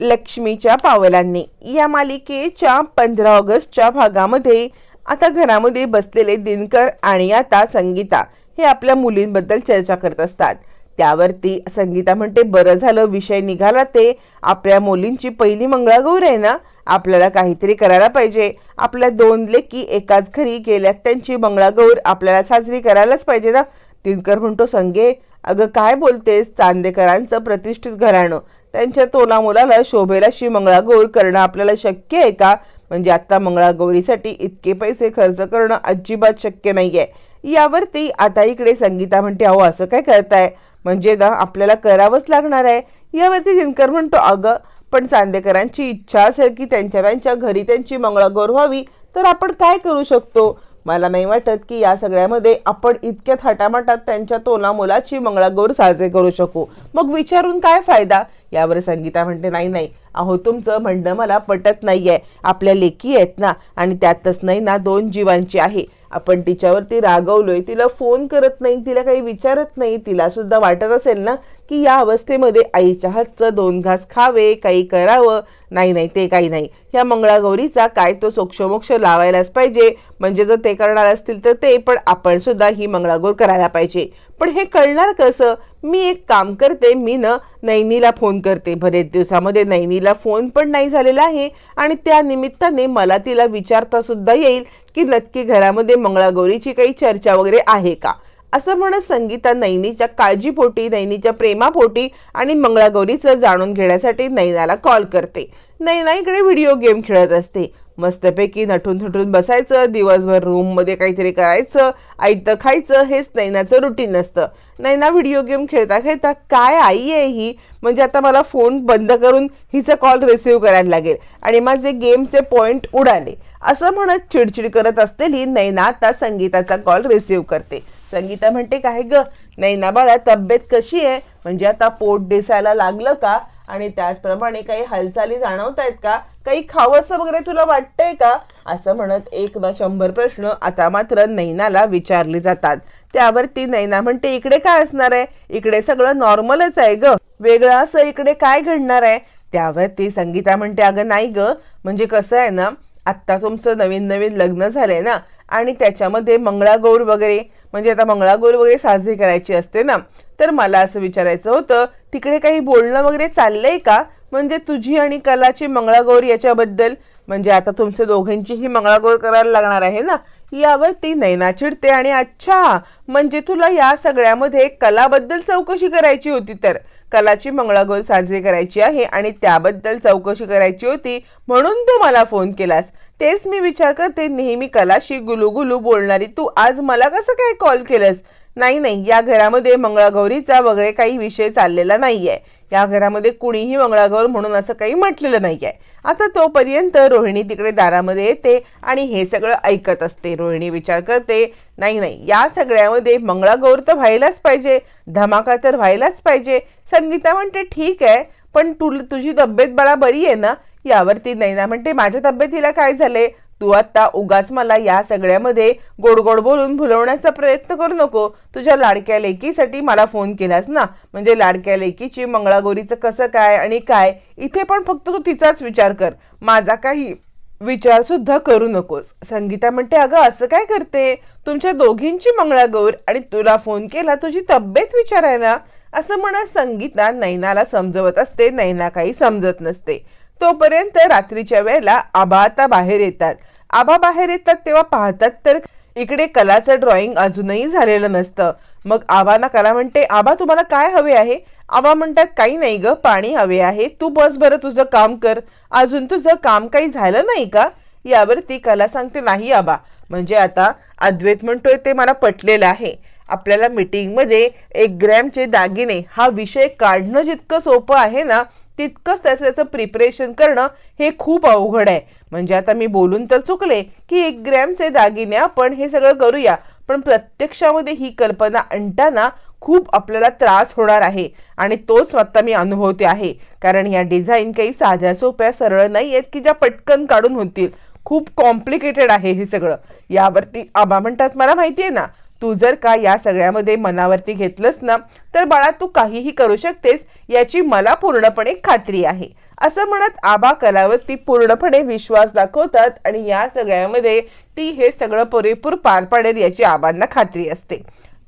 लक्ष्मीच्या पावलांनी. या मालिकेच्या पंधरा ऑगस्टच्या भागामध्ये आता घरामध्ये बसलेले दिनकर आणि आता संगीता हे आपल्या मुलींबद्दल चर्चा करत असतात. त्यावरती संगीता म्हणते बरं झालं विषय निघाला ते. आपल्या मुलींची पहिली मंगळागौर आहे ना? आपल्याला काहीतरी करायला पाहिजे. आपल्या दोन लेकी एकाच घरी गेल्यात त्यांची मंगळागौर आपल्याला साजरी करायलाच पाहिजे ना? दिनकर म्हणतो संगे अगं काय बोलतेस? चांदेकरांचं प्रतिष्ठित घराणं. त्यांच्या तोला मुलाला शोभेला अशी मंगळागौर करणं आपल्याला शक्य आहे का? म्हणजे आता मंगळागौरीसाठी इतके पैसे खर्च करणं अजिबात शक्य नाही आहे यावरती आता इकडे संगीता म्हणते अहो असं काय करताय? म्हणजे ना आपल्याला करावंच लागणार आहे. यावरती दिनकर म्हणतो अगं पण चांदेकरांची इच्छा असेल की त्यांच्या त्यांच्या घरी त्यांची मंगळागौर व्हावी तर आपण काय करू शकतो? मला नाही वाटत की या सगळ्यामध्ये आपण इतक्या थाटामाटात त्यांच्या तोला मुलाची मंगळागौर साजरे करू शकू. मग विचारून काय फायदा? यावर संगीता म्हणते नाही नाही. अहो तुमचं म्हणणं मला पटत नाही आहे आपल्या लेकी आहेत ना. आणि त्यातच नाही ना दोन जीवांची आहे. आपण तिच्यावरती रागवलोय तिला फोन करत नाही तिला काही विचारत नाही तिला सुद्धा वाटत असेल ना की या अवस्थेमध्ये आईच्या हातचं दोन घास खावे काही करावं. नाही नाही ते काही नाही. ह्या मंगळागौरीचा काय तो सोक्षमोक्ष लावायलाच पाहिजे. म्हणजे जर ते करणार असतील तर ते पण आपण सुद्धा ही मंगळागौर करायला पाहिजे. पण हे कळणार कसं? मी एक काम करते मी न नैनीला फोन करते. बरेच दिवसामध्ये नैनीला फोन पण नाही झालेला आहे. आणि त्या निमित्ताने मला तिला विचारता सुद्धा येईल की नक्की घरामध्ये मंगळागौरीची काही चर्चा वगैरे आहे का? असं म्हणत संगीता नैनीच्या काळजीपोटी नैनीच्या प्रेमापोटी आणि मंगळागौरीचं जाणून घेण्यासाठी नैनाला कॉल करते. नैना इकडे व्हिडिओ गेम खेळत असते. मस्तपैकी नटून थटून बसायचं दिवसभर रूममध्ये काहीतरी करायचं आयतं खायचं हेच नैनाचं रुटीन असतं नैना व्हिडिओ गेम खेळता खेळता काय आई आहे ही? म्हणजे आता मला फोन बंद करून हिचा कॉल रिसिव्ह करायला लागेल. आणि माझे गेमचे पॉईंट उडाले. असं म्हणत चिडचिड करत असलेली नैना आता संगीताचा कॉल रिसिव्ह करते. संगीता म्हणते काय ग? नैना बाळा तब्येत कशी आहे? म्हणजे आता पोट दिसायला लागलं का? आणि त्याचप्रमाणे काही हालचाली जाणवत आहेत का? काही खावंसं वगैरे तुला वाटतंय का? असं म्हणत एक ना शंभर प्रश्न आता मात्र नैनाला विचारले जातात. त्यावरती नैना म्हणते इकडे काय असणार आहे? इकडे सगळं नॉर्मलच आहे ग. वेगळं असं इकडे काय घडणार आहे? त्यावरती संगीता म्हणते अगं नाही ग. म्हणजे कसं आहे ना आत्ता तुमचं नवीन नवीन लग्न झालंय ना. आणि त्याच्यामध्ये मंगळागौर वगैरे म्हणजे आता मंगळागौर वगैरे साजरी करायची असते ना तर मला असं विचारायचं होतं तिकडे काही बोलणं वगैरे चाललंय का? म्हणजे तुझी आणि कलाची मंगळागौर याच्याबद्दल म्हणजे आता तुमच्या दोघांचीही मंगळागौर करायला लागणार आहे ना यावर ती नैना चिडते आणि अच्छा म्हणजे तुला या सगळ्यामध्ये कलाबद्दल चौकशी करायची होती तर कलाची मंगळागौर साजरी करायची आहे आणि त्याबद्दल चौकशी करायची होती म्हणून तू मला फोन केलास. तेच मी विचार करते नेहमी कलाशी गुलुगुलू बोलणारी तू आज मला कसं काय कॉल केलंस? नाही नाही या घरामध्ये मंगळागौरीचा वगैरे काही विषय चाललेला नाही आहे या घरामध्ये कुणीही मंगळागौर म्हणून असं काही म्हटलेलं नाही आहे आता तोपर्यंत रोहिणी तिकडे दारामध्ये येते आणि हे सगळं ऐकत असते. रोहिणी विचार करते नाही नाही या सगळ्यामध्ये मंगळागौर तर व्हायलाच पाहिजे धमाका तर व्हायलाच पाहिजे. संगीता म्हणते ठीक आहे पण तु तुझी तब्येत बाळा बरी आहे ना? यावरती नैना म्हणते माझ्या तब्येतीला काय झाले तू आता उगाच मला या सगळ्यामध्ये गोड गोड बोलून भुलवण्याचा प्रयत्न करू नको. तुझ्या लाडक्या लेकीसाठी मला फोन केलास ना. म्हणजे लाडक्या लेकीची मंगळागौरीचं कसं काय आणि काय इथे पण फक्त तू तिचाच विचार कर. माझा काही विचार सुद्धा करू नकोस. संगीता म्हणते अगं असं काय करते? तुमच्या दोघींची मंगळागौर आणि तुला फोन केला तुझी तब्येत विचारायला? असं म्हणत संगीता नैनाला समजवत असते. नैना काही समजत नसते. तोपर्यंत रात्रीच्या वेळेला आबा आता बाहेर येतात. आबा बाहेर येतात तेव्हा पाहतात तर इकडे कलाचं ड्रॉइंग अजूनही झालेलं नसतं. मग आबाना कला म्हणते आबा तुम्हाला काय हवे आहे? आबा म्हणतात काही नाही ग पाणी हवे आहे. तू बस बरं तुझं काम कर. अजून तुझं काम काही झालं नाही का? यावर ती कला सांगते नाही आबा. म्हणजे आता अद्वैत म्हणतोय ते मला पटलेलं आहे. आपल्याला मीटिंगमध्ये एक ग्रॅमचे दागिने हा विषय काढणं जितकं सोपं आहे ना तितकंच त्याचं त्याचं प्रिपरेशन करणं हे खूप अवघड आहे. म्हणजे आता मी बोलून तर चुकले की एक ग्रॅमचे दागिने आपण हे सगळं करूया. पण प्रत्यक्षामध्ये ही कल्पना आणताना खूप आपल्याला त्रास होणार आहे. आणि तोच आता मी अनुभवते आहे. कारण या डिझाईन काही साध्या सोप्या सरळ नाही आहेत की ज्या पटकन काढून होतील. खूप कॉम्प्लिकेटेड आहे हे सगळं. यावरती आबा म्हणतात मला माहिती आहे ना तू जर का या सगळ्यामध्ये मनावरती घेतलंस ना तर बाळा तू काहीही करू शकतेस याची मला पूर्णपणे खात्री आहे. असं म्हणत आबा कलावरती पूर्णपणे विश्वास दाखवतात आणि या सगळ्यामध्ये ती हे सगळं पुरेपूर पार पाडेल याची आबांना खात्री असते.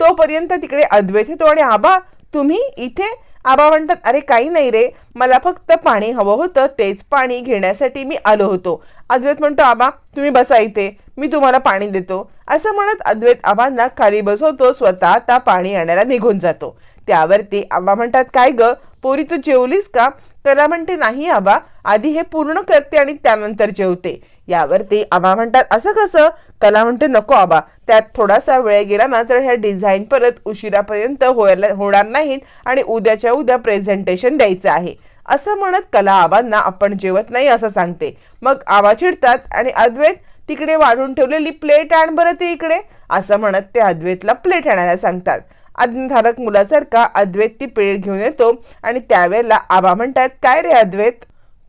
तोपर्यंत तिकडे अद्वैत येतो आणि आबा तुम्ही इथे आबा म्हणतात अरे काही नाही रे. मला फक्त पाणी हवं होतं. तेच पाणी घेण्यासाठी मी आलो होतो. अद्वैत म्हणतो आबा तुम्ही बसा इथे. मी तुम्हाला पाणी देतो. असं म्हणत अद्वैत आबांना खाली बसवतो स्वतः त्या पाणी आणायला निघून जातो. त्यावरती आबा म्हणतात काय ग? पोरी तू जेवलीस का? कला म्हणते नाही आबा. आधी हे पूर्ण करते आणि त्यानंतर जेवते. यावरती आबा म्हणतात असं कसं? कला म्हणते नको आबा त्यात थोडासा वेळ गेला ना तर ह्या डिझाईन परत उशिरापर्यंत होयला होणार नाहीत आणि उद्याच्या उद्या प्रेझेंटेशन द्यायचं आहे. असं म्हणत कला आबांना आपण जेवत नाही असं सांगते. मग आबा चिडतात आणि अद्वैत तिकडे वाढून ठेवलेली प्लेट आण बरं ते इकडे. असं म्हणत ते अद्वैतला प्लेट आणायला सांगतात. अज्ञधारक मुलासारखा अद्वैत ती प्लेट घेऊन येतो आणि त्यावेळेला आबा म्हणतात काय रे अद्वैत?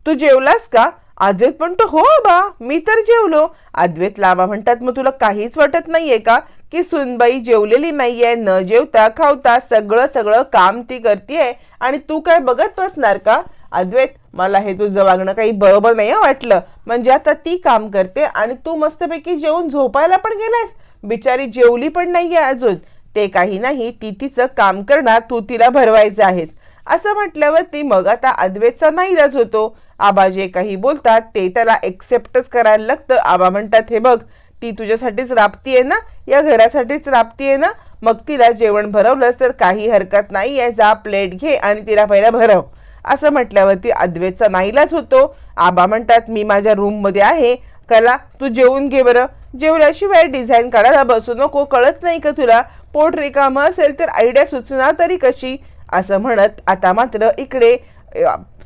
तू जेवलास का? अद्वैत म्हणतो हो बा मी तर जेवलो. अद्वैत लाबा म्हणतात मग तुला काहीच वाटत नाहीये का की सुनबाई जेवलेली नाहीये न जेवता खावता सगळं सगळं काम ती करते आणि तू काय बघत बसणार का? अद्वैत मला हे तुझं वागणं काही बरोबर नाही वाटलं. म्हणजे आता ती काम करते आणि तू मस्तपैकी जेवून झोपायला पण गेलायस. बिचारी जेवली पण नाहीये अजून. ते काही नाही ती तिचं काम करणार तू तिला भरवायचं आहेस. असं म्हटल्यावर ती मग आता अद्वैतचा नाईलाज होतो. आबा जे काही बोलतात ते त्याला एक्सेप्टच करायला लागतं. आबा म्हणतात हे बघ ती तुझ्यासाठीच राबतीये ना? या घरासाठीच राबतीये ना? मग तिला जेवण भरवलंस तर काही हरकत नाही आहे. जा प्लेट घे आणि तिला पहिला भरव. असं म्हटल्यावरती अद्वैतचा नाईलाज होतो. आबा म्हणतात मी माझ्या रूममध्ये आहे. कला तू जेवून घे बरं. जेवल्याशिवाय डिझाईन काढायला बसू नको. कळत नाही का तुला? पोट रिकामं असेल तर आयडिया सुचना तरी कशी? असं म्हणत आता मात्र इकडे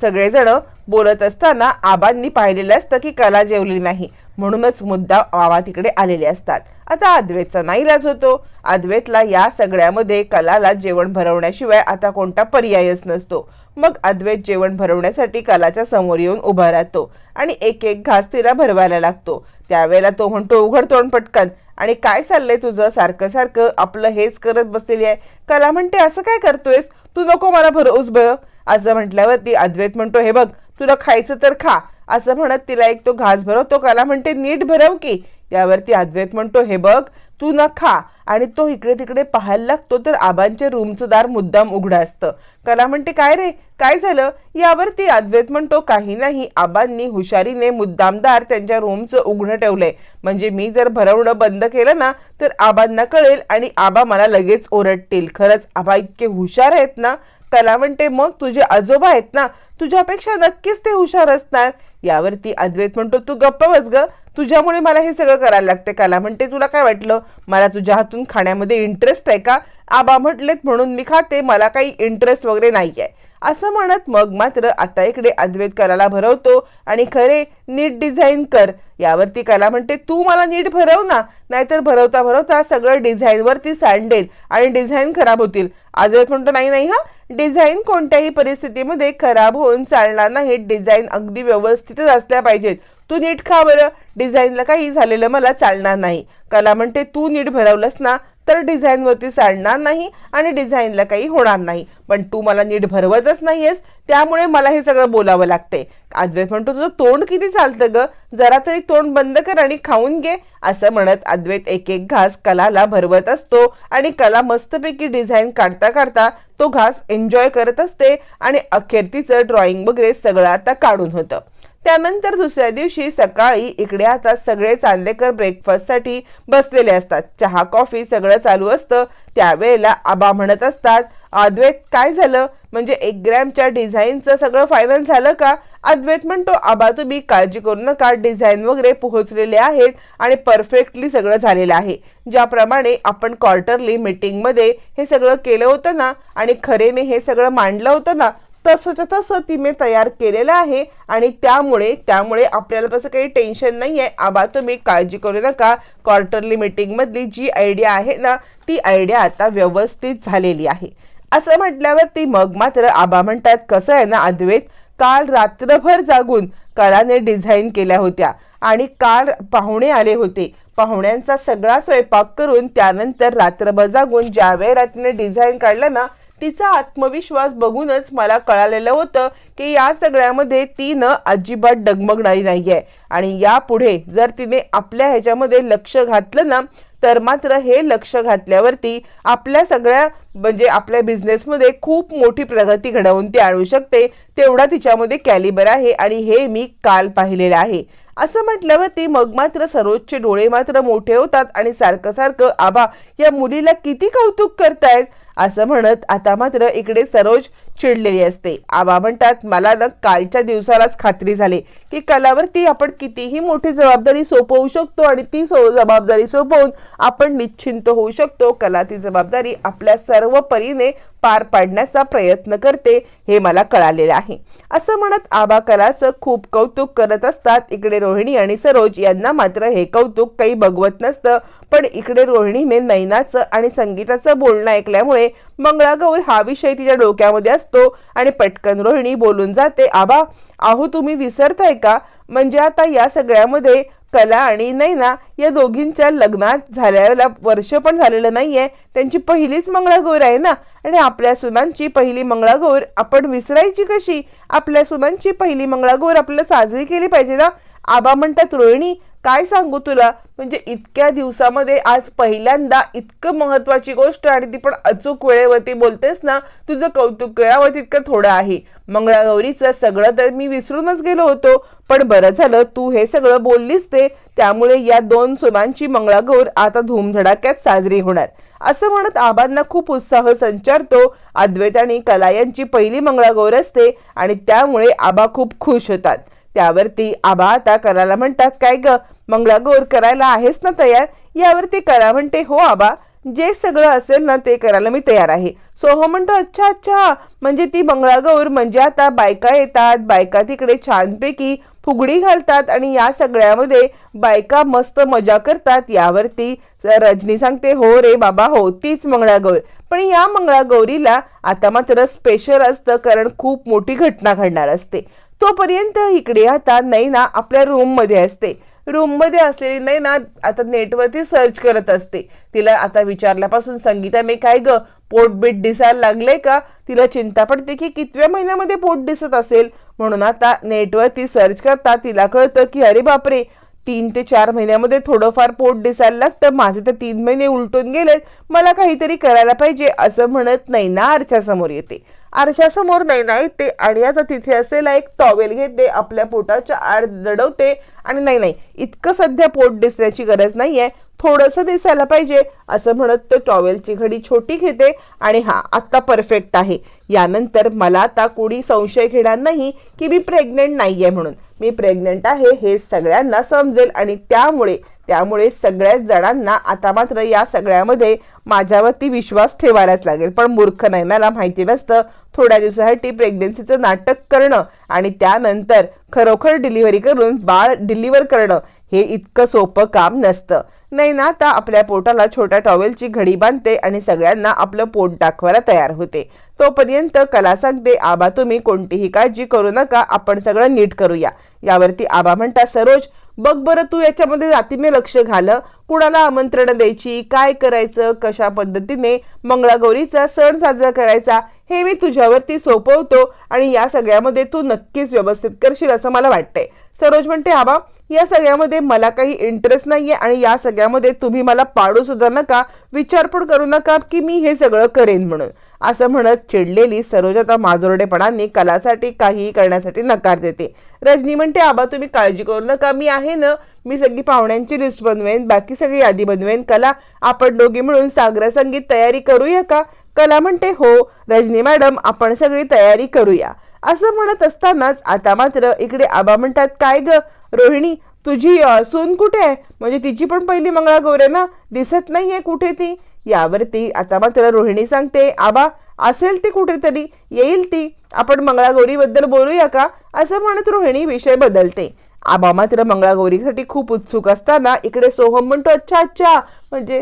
सगळेजण बोलत असताना आबांनी पाहिलेलं असतं की कला जेवली नाही. म्हणूनच मुद्दा आवा तिकडे आलेले असतात. आता अद्वैतचा नाईलाज होतो. अद्वैतला या सगळ्यामध्ये कलाला जेवण भरवण्याशिवाय आता कोणता पर्यायच नसतो. मग अद्वैत जेवण भरवण्यासाठी कलाच्या समोर येऊन उभा राहतो आणि एक एक घास तिला भरवायला लागतो. त्यावेळेला तो म्हणतो उघड तोंड पटकन. आणि काय चाललंय तुझं? सारखं सारखं आपलं हेच करत बसलेली आहे. कला म्हणते असं काय करतोयस? तू नको मला भरवूस बरं. असं म्हटल्यावरती अद्वैत म्हणतो हे बघ तुला खायचं तर खा. असं म्हणत तिला एक तो घास भरवतो कला म्हणते नीट भरव की. यावरती अद्वैत म्हणतो हे बघ तू न खा. आणि तो इकडे तिकडे पाहायला लागतो तर आबांच्या रूमचं दार मुद्दाम उघडं असतं. कला म्हणते काय रे काय झालं? यावरती अद्वैत म्हणतो काही नाही आबांनी हुशारीने मुद्दामदार त्यांच्या रूमचं उघडं ठेवलंय. म्हणजे मी जर भरवणं बंद केलं ना तर आबांना कळेल आणि आबा मला लगेच ओरडतील. खरंच आबा इतके हुशार आहेत ना त्याला म्हणते मग तुझे आजोबा आहेत ना तुझ्यापेक्षा नक्कीच ते हुशार असणार. यावरती अद्वैत म्हणतो तू गप्प बस ग तुझ्यामुळे मला हे सगळं करायला लागते. कला म्हणते तुला काय वाटलं? मला तुझ्या हातून खाण्यामध्ये इंटरेस्ट आहे का? आबा म्हटलेत म्हणून मी खाते मला काही इंटरेस्ट वगैरे नाही आहे असं म्हणत मग मात्र आता इकडे अद्वैत कलाला भरवतो आणि खरे नीट डिझाईन कर. यावरती कला म्हणते तू मला नीट भरव ना नाहीतर भरवता भरवता सगळं डिझाईनवरती सांडेल आणि डिझाईन खराब होतील. अद्वैत म्हणतो नाही नाही हा. डिझाईन कोणत्याही परिस्थितीमध्ये खराब होऊन चालणार नाही. डिझाईन अगदी व्यवस्थितच असल्या पाहिजेत. तू नीट खा बरं. डिझाईनला काही झालेलं मला चालणार नाही. कला म्हणते तू नीट भरवलंस ना तर डिझाईनवरती सांडणार नाही आणि डिझाईनला काही होणार नाही. पण तू मला नीट भरवतच नाहीयेस त्यामुळे मला हे सगळं बोलावं लागते अद्वैत म्हणतो तुझं तोंड किती चालतं ग? जरा तरी तोंड बंद कर आणि खाऊन घे असं म्हणत अद्वैत एक एक घास कलाला भरवत असतो आणि कला मस्तपैकी डिझाईन काढता काढता तो घास एन्जॉय करत असते आणि अखेर तिचं ड्रॉइंग वगैरे सगळं आता काढून होतं. त्यानंतर दुसऱ्या दिवशी सकाळी इकडे आता सगळे चांदेकर ब्रेकफास्टसाठी बसलेले असतात. चहा कॉफी सगळं चालू असतं. त्यावेळेला आबा म्हणत असतात अद्वैत काय झालं? म्हणजे एक ग्रॅमच्या डिझाईनचं सगळं फायनल झालं का? अद्वैत म्हणतो आबा तुम्ही काळजी करू नका. डिझाईन वगैरे पोहोचलेले आहेत आणि परफेक्टली सगळं झालेलं आहे. ज्याप्रमाणे आपण क्वार्टरली मीटिंगमध्ये हे सगळं केलं होतं ना आणि खरेने हे सगळं मांडलं होतं ना तसंच तसं ती मी तयार केलेलं आहे आणि त्यामुळे त्यामुळे आपल्याला तसं काही टेन्शन नाही आहे आबा तुम्ही काळजी करू नका. क्वार्टरली मीटिंगमधली जी आयडिया आहे ना ती आयडिया आता व्यवस्थित झालेली आहे. असं म्हटल्यावर ती मग मात्र आबा म्हणतात कसं आहे ना अद्वैत? काल रात्रभर जागून कलाने डिझाईन केल्या होत्या आणि काल पाहुणे आले होते. पाहुण्यांचा सगळा स्वयंपाक करून त्यानंतर रात्रभर जागून ज्या वेळेला तिने डिझाईन काढलं ना तिचा आत्मविश्वास बघूनच मला कळालेलं होतं की या सगळ्यामध्ये ती न अजिबात डगमगणारी आहे आणि यापुढे जर तिने आपल्या ह्याच्यामध्ये लक्ष घातलं ना तर मात्र हे लक्ष घातल्यावरती आपल्या सगळ्या म्हणजे आपल्या बिझनेसमध्ये खूप मोठी प्रगती घडवून ती आणू शकते. तेवढा तिच्यामध्ये कॅलिबर आहे आणि हे मी काल पाहिलेलं आहे. असं म्हटल्यावरती मग मात्र सरोजचे डोळे मात्र मोठे होतात आणि सारखं सारखं आबा या मुलीला किती कौतुक करतायत? असं म्हणत आता मात्र इकडे सरोज चिडलेली असते. आबा म्हणतात मला ना कालच्या दिवसालाच खात्री झाली. की कलावरती आपण कितीही मोठी जबाबदारी सोपवू शकतो आणि ती सो जबाबदारी सोपवून आपण निश्चिंत होऊ शकतो. कला ती जबाबदारी आपल्या सर्व परीने पार पाडण्याचा प्रयत्न करते हे मला कळालेलं आहे. असं म्हणत आबा कलाचं खूप कौतुक करत असतात. इकडे रोहिणी आणि सरोज यांना मात्र हे कौतुक काही बघवत नसतं. पण इकडे रोहिणीने नैनाचं आणि संगीताचं बोलणं ऐकल्यामुळे मंगळागौर हा विषय तिच्या डोक्यामध्ये असतो आणि पटकन रोहिणी बोलून जाते आबा आहो तुम्ही विसरताय का? म्हणजे आता या सगळ्यामध्ये कला आणि नैना या दोघींच्या लग्नात झाल्याला वर्ष पण झालेलं नाहीये. त्यांची पहिलीच मंगळागौर आहे ना? आणि आपल्या सुनांची पहिली मंगळागौर आपण विसरायची कशी? आपल्या सुनांची पहिली मंगळागौर आपल्याला साजरी केली पाहिजे ना? आबा म्हणतात रोहिणी काय सांगू तुला? म्हणजे इतक्या दिवसामध्ये आज पहिल्यांदा इतकं महत्वाची गोष्ट आणि ती पण अचूक वेळेवरती बोलतेस ना तुझं कौतुक करावं तितकं थोडं आहे. मंगळागौरीचं सगळं तर मी विसरूनच गेलो होतो पण बरं झालं तू हे सगळं बोललीस ते त्यामुळे या दोन सुनांची मंगळागौर आता धूमधडाक्यात साजरी होणार. असं म्हणत आबांना खूप उत्साह संचारतो. अद्वैत आणि कला यांची पहिली मंगळागौर असते आणि त्यामुळे आबा खूप खुश होतात. त्यावरती आबा आता करायला म्हणतात काय ग? मंगळागौर करायला आहेस ना तयार? यावरती करा म्हणते हो आबा जे सगळं असेल ना ते करायला मी तयार आहे. सोह हो म्हणतो अच्छा अच्छा. म्हणजे ती मंगळागौर म्हणजे आता बायका येतात बायका तिकडे छानपैकी फुगडी घालतात आणि या सगळ्यामध्ये बायका मस्त मजा करतात. यावरती रजनी सांगते हो रे बाबा हो तीच मंगळागौर पण या मंगळागौरीला आता मात्र स्पेशल असतं कारण खूप मोठी घटना घडणार असते. तोपर्यंत इकडे आता नैना आपल्या रूममध्ये असते. रूममध्ये असलेली नैना आता नेटवरती सर्च करत असते. तिला आता विचारल्यापासून संगीता मी काय ग? पोटबीट दिसायला लागले का? तिला चिंता पडते की कितव्या महिन्यामध्ये पोट दिसत असेल? म्हणून आता नेटवरती सर्च करता तिला कळतं की अरे बापरे! तीन ते चार महिन्यामध्ये थोडंफार पोट दिसायला लागतं. माझे तर तीन महिने उलटून गेलेत. मला काहीतरी करायला पाहिजे असं म्हणत नैना आरशासमोर येते. आरशासमोर नैना येते आणि आता तिथे असेल एक टॉवेल घेते आपल्या पोटाच्या आड दडवते आणि नाही नाही इतकं सध्या पोट दिसण्याची गरज नाही आहे थोडंसं दिसायला पाहिजे असं म्हणत तो टॉवेलची घडी छोटी घेते आणि हा आत्ता परफेक्ट आहे. यानंतर मला आता कोणी संशय घेणार नाही की मी प्रेग्नेंट नाहीये म्हणून. मी प्रेग्नेंट आहे हे सगळ्यांना समजेल आणि त्यामुळे त्यामुळे सगळ्याच जणांना आता मात्र या सगळ्यामध्ये माझ्यावरती विश्वास ठेवायलाच लागेल. पण मूर्ख नाही मला माहिती नसतं थोड्या दिवसासाठी प्रेग्नेन्सीचं नाटक करणं आणि त्यानंतर खरोखर डिलिव्हरी करून बाळ डिलिव्हर करणं हे इतकं सोपं काम नसतं. नाही ना आता आपल्या पोटाला छोट्या टॉवेलची घडी बांधते आणि सगळ्यांना आपलं पोट दाखवायला तयार होते. तोपर्यंत कला सांगते आबा तुम्ही कोणतीही काळजी करू नका आपण सगळं नीट करूया. यावरती आबा म्हणता सरोज बघ बरं तू याच्यामध्ये जातीने लक्ष घालं. कुणाला आमंत्रण द्यायची काय करायचं कशा पद्धतीने मंगळागौरीचा सण साजरा करायचा हे मी तुझ्यावरती सोपवतो आणि या सगळ्यामध्ये तू नक्कीच व्यवस्थित करशील असं मला वाटतंय. सरोज म्हणते आबा या सगळ्यामध्ये मला काही इंटरेस्ट नाहीये आणि या सगळ्यामध्ये तुम्ही मला पाडू सुद्धा नका विचार पण करू नका की मी हे सगळं करेन म्हणून. असं म्हणत चिडलेली सरोज आता माजोरडेपणाने कलासाठी काहीही करण्यासाठी नकार देते. रजनी म्हणते आबा तुम्ही काळजी करू नका मी आहे ना मी सगळी पाहुण्यांची लिस्ट बनवेन बाकी सगळी यादी बनवेन. कला आपण दोघी मिळून सागरा संगीत तयारी करूया का? कला म्हणते हो रजनी मॅडम आपण सगळी तयारी करूया. असं म्हणत असतानाच आता मात्र इकडे आबा म्हणतात काय ग? रोहिणी तुझी सून कुठे आहे? म्हणजे तिची पण पहिली मंगळागौर आहे ना? दिसत नाही आहे कुठे ती? यावरती आता मात्र रोहिणी सांगते आबा असेल ती कुठेतरी? येईल ती? आपण मंगळागौरीबद्दल बोलूया का? असं म्हणत रोहिणी विषय बदलते. आबा मात्र मंगळागौरीसाठी खूप उत्सुक असताना इकडे सोहम म्हणतो अच्छा अच्छा. म्हणजे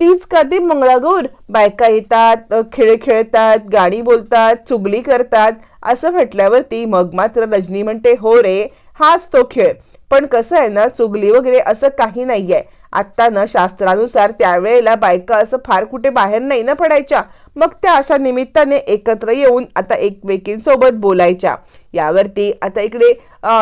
तीच का ती मंगळागौर? बायका येतात खेळ खेळतात गाणी बोलतात चुगली करतात. असं म्हटल्यावरती मग मात्र रजनी म्हणते हो रे हाच तो खेळ. पण कसं आहे ना चुगली वगैरे असं काही नाही आहे आत्ता ना शास्त्रानुसार त्यावेळेला बायका असं फार कुठे बाहेर नाही ना पडायच्या. मग त्या अशा निमित्ताने एकत्र येऊन आता एकमेकींसोबत बोलायच्या. यावरती आता इकडे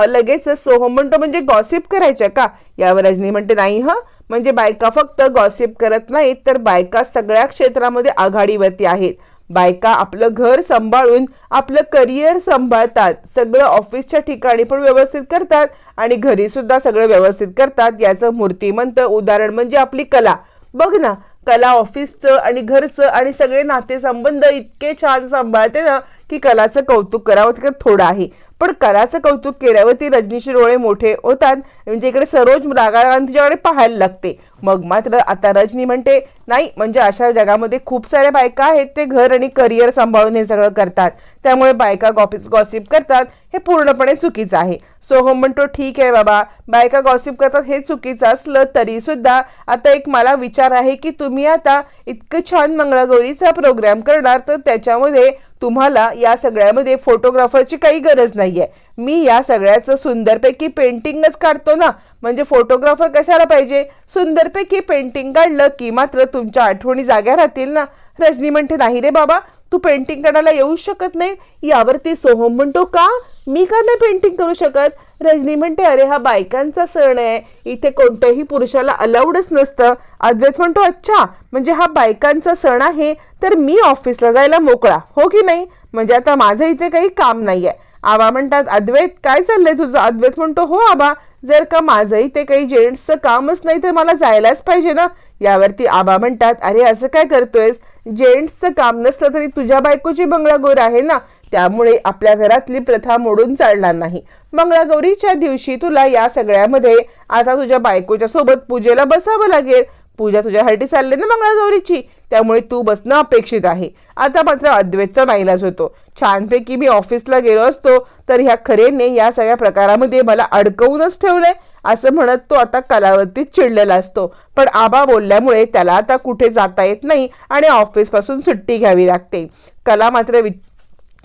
लगेच सोहम म्हणतो म्हणजे गॉसिप करायच्या का? यावर रजनी म्हणते नाही ह. म्हणजे बायका फक्त गॉसिप करत नाहीत तर बायका सगळ्या क्षेत्रामध्ये आघाडीवरती आहेत. बायका आपलं घर सांभाळून आपलं करिअर सांभाळतात. सगळं ऑफिसच्या ठिकाणी पण व्यवस्थित करतात आणि घरी सुद्धा सगळं व्यवस्थित करतात. याचं मूर्तिमंत उदाहरण म्हणजे आपली कला. बघ ना कला ऑफिसचं आणि घरचं आणि सगळे नातेसंबंध इतके छान सांभाळते ना की कलाचं कौतुक करावं तिकडे थोडं आहे. पण कलाचं कौतुक केल्यावरती रजनीशी डोळे मोठे होतात. म्हणजे इकडे सरोज रागारागाने तिच्याकडे पाहायला लागते. मग मात्र आता रजनी म्हणते नाही म्हणजे अशा जगामध्ये खूप साऱ्या बायका आहेत ते घर आणि करिअर सांभाळून हे सगळं करतात. त्यामुळे बायका गॉपिस गॉसिप करतात हे पूर्णपणे चुकीचं आहे. सोहम म्हणतो ठीक आहे बाबा बायका गॉसिप करतात हे चुकीचं असलं तरी सुद्धा आता एक मला विचार आहे की तुम्ही आता इतकं छान मंगळागौरीचा प्रोग्राम करणार तर त्याच्यामध्ये तुम्हाला या सगळ्यामध्ये फोटोग्राफरची काही गरज नाही आहे मी या सगळ्याचं सुंदरपैकी पेंटिंगच काढतो ना. म्हणजे फोटोग्राफर कशाला पाहिजे? सुंदरपैकी पेंटिंग काढलं की मात्र तुमच्या आठवणी जाग्या राहतील ना. रजनी म्हणते नाही रे बाबा तू पेंटिंग करायला येऊ शकत नाही. यावरती सोहम म्हणतो का? मी का नाही पेंटिंग करू शकत? रजनी म्हणते अरे हा बायकांचा सण आहे. इथे कोणत्याही पुरुषाला अलाउडच नसतं. अद्वैत म्हणतो अच्छा म्हणजे हा बायकांचा सण आहे तर मी ऑफिसला जायला मोकळा. हो की नाही? म्हणजे आता माझं इथे काही काम नाहीये. आबा म्हणतात अद्वैत काय चाललंय तुझं? अद्वैत म्हणतो हो आबा जर का माझं इथे काही जेंट्सचं कामच नाही तर मला जायलाच पाहिजे ना. यावरती आबा म्हणतात अरे असं काय करतोयस? जेंट्सचं काम नसलं तरी तुझ्या बायकोची बंगला गोर आहे ना. त्यामुळे आपल्या घरातली प्रथा मोडून चालणार नाही. मंगळागौरीच्या दिवशी तुला या सगळ्यामध्ये आता तुझ्या बायकोच्या सोबत पूजेला बसावं लागेल. पूजा तुझ्यासाठी चालली ना मंगळागौरीची? त्यामुळे तू बसणं अपेक्षित आहे. आता मात्र अद्वैतचा नाईलाज होतो. छानपैकी मी ऑफिसला गेलो असतो तर ह्या खरेने या सगळ्या प्रकारामध्ये मला अडकवूनच ठेवलंय. असं म्हणत तो आता कलावरतीच चिडलेला असतो. पण आबा बोलल्यामुळे त्याला आता कुठे जाता येत नाही आणि ऑफिसपासून सुट्टी घ्यावी लागते. कला मात्र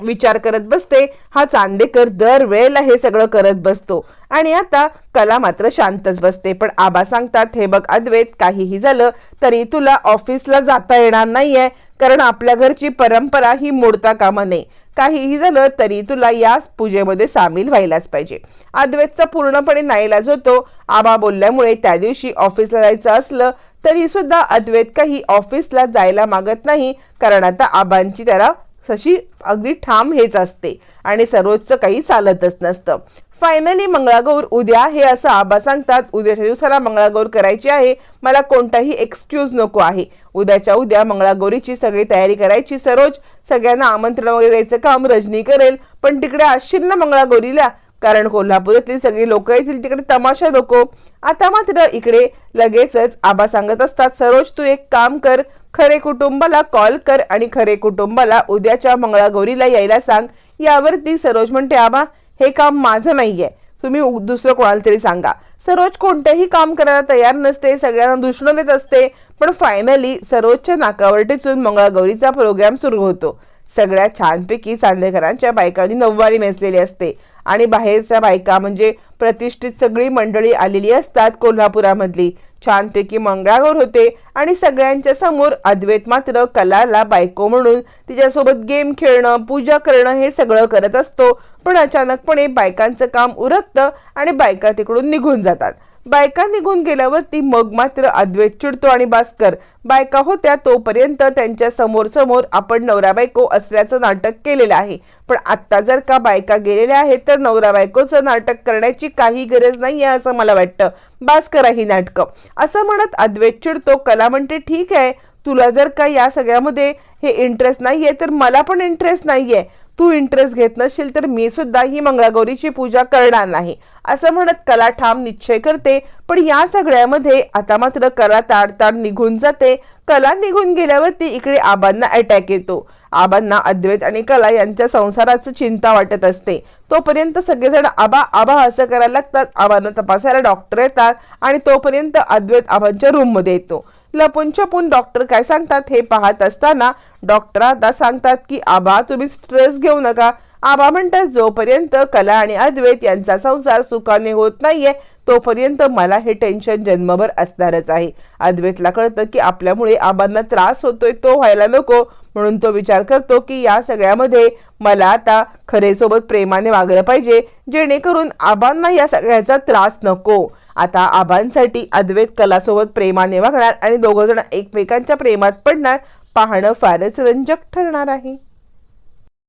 विचार करत बसते. हा चांदेकर दरवेळेला हे सगळं करत बसतो. आणि आता कला मात्र शांतच बसते. पण आबा सांगतात हे बघ अद्वैत काहीही झालं तरी तुला ऑफिसला जाता येणार नाहीये. कारण आपल्या घरची परंपरा ही मोडता कामा नये. काहीही झालं तरी तुला या पूजेमध्ये सामील व्हायलाच पाहिजे. अद्वैतचा पूर्णपणे नाईलाज होतो. आबा बोलल्यामुळे त्या दिवशी ऑफिसला जायचं असलं तरी सुद्धा अद्वैत काही ऑफिसला जायला मागत नाही. कारण आता आबांची त्याला तशी अगदी ठाम हेच असते आणि सर्वोच्च काही चालतच नसतं. फायनली मंगळागौर उद्या हे असं आबा सांगतात उद्याच्या दिवसाला मंगळागौर करायची आहे. मला कोणताही एक्सक्यूज नको आहे. उद्याच्या उद्या मंगळागौरीची सगळी तयारी करायची सरोज. सगळ्यांना आमंत्रण वगैरे द्यायचं काम रजनी करेल. पण तिकडे असशील ना मंगळागौरीला कारण कोल्हापुरातली सगळी लोक येतील तिकडे तमाशा नको. आता मात्र इकडे लगेचच आबा सांगत असतात सरोज तू एक काम कर खरे कुटुंबाला कॉल कर आणि खरे कुटुंबाला उद्याच्या मंगळागौरीला यायला सांग. यावरती सरोज म्हणते आबा हे काम माझं नाहीये. तुम्ही दुसरं कोणाला तरी सांगा. सरोज कोणतंही काम करायला तयार नसते सगळ्यांना दुष्ण देत असते. पण फायनली सरोजच्या नाकावर टिचून मंगळागौरीचा प्रोग्राम सुरू होतो. सगळ्या छानपैकी चांदेकरांच्या बायकांनी नऊवारी नेसलेली असते. आणि बाहेरच्या बायका म्हणजे प्रतिष्ठित सगळी मंडळी आलेली असतात कोल्हापुरामधली. छानपैकी मंगळागौर होते आणि सगळ्यांच्या समोर अद्वैत मात्र कलाला बायको म्हणून तिच्यासोबत गेम खेळणं पूजा करणं हे सगळं करत असतो. पण अचानकपणे बायकांचं काम उरकतं आणि बायका तिकडून निघून जातात. बायका निघून गेल्यावर ती मग मात्र अद्वैत चिडतो आणि भास्कर बायका होत्या तोपर्यंत त्यांच्यासमोर समोर आपण नवरा बायको असल्याचं नाटक केलेलं आहे. पण आत्ता जर का बायका गेलेल्या आहेत तर नवरा बायकोचं नाटक करण्याची काही गरज नाही आहे असं मला वाटतं. बास करा ही नाटकं. असं म्हणत अद्वैत चिडतो कला म्हणते ठीक आहे. तुला जर का या सगळ्यामध्ये हे इंटरेस्ट नाही आहे तर मला पण इंटरेस्ट नाही आहे तू इंटरेस्ट घेत नसशील तर मी सुद्धा ही मंगळागौरीची पूजा करणार नाही असं म्हणत कला ठाम निश्चय करते. पण या सगळ्यामध्ये आता मात्र कला ताडताड निघून जाते. कला निघून गेल्यावरती इकडे आबांना अटॅक येतो. आबांना अद्वैत आणि कला यांच्या संसाराचं चिंता वाटत असते. तोपर्यंत सगळेजण आबा आबा असं करायला लागतात. आबांना तपासायला डॉक्टर येतात आणि तोपर्यंत अद्वैत आबांच्या रूममध्ये येतो. लपून छपून डॉक्टर काय सांगतात हे पाहत असताना डॉक्टर आता सांगतात की आबा तुम्ही स्ट्रेस घेऊ नका. आबा म्हणतात जोपर्यंत कला आणि अद्वैत यांचा संसार सुखाने होत नाहीये तोपर्यंत मला हे टेन्शन जन्मभर असणारच आहे. अद्वैतला कळतं की आपल्यामुळे आबांना त्रास होतोय तो व्हायला नको. म्हणून तो विचार करतो की या सगळ्यामध्ये मला आता खरेसोबत प्रेमाने वागलं पाहिजे. जेणेकरून आबांना या सगळ्याचा त्रास नको. आता आबांसाठी अद्वैत कलासोबत प्रेमाने वागणार आणि दोघंजण एकमेकांच्या प्रेमात पडणार पाहणं फारच रंजक ठरणार आहे.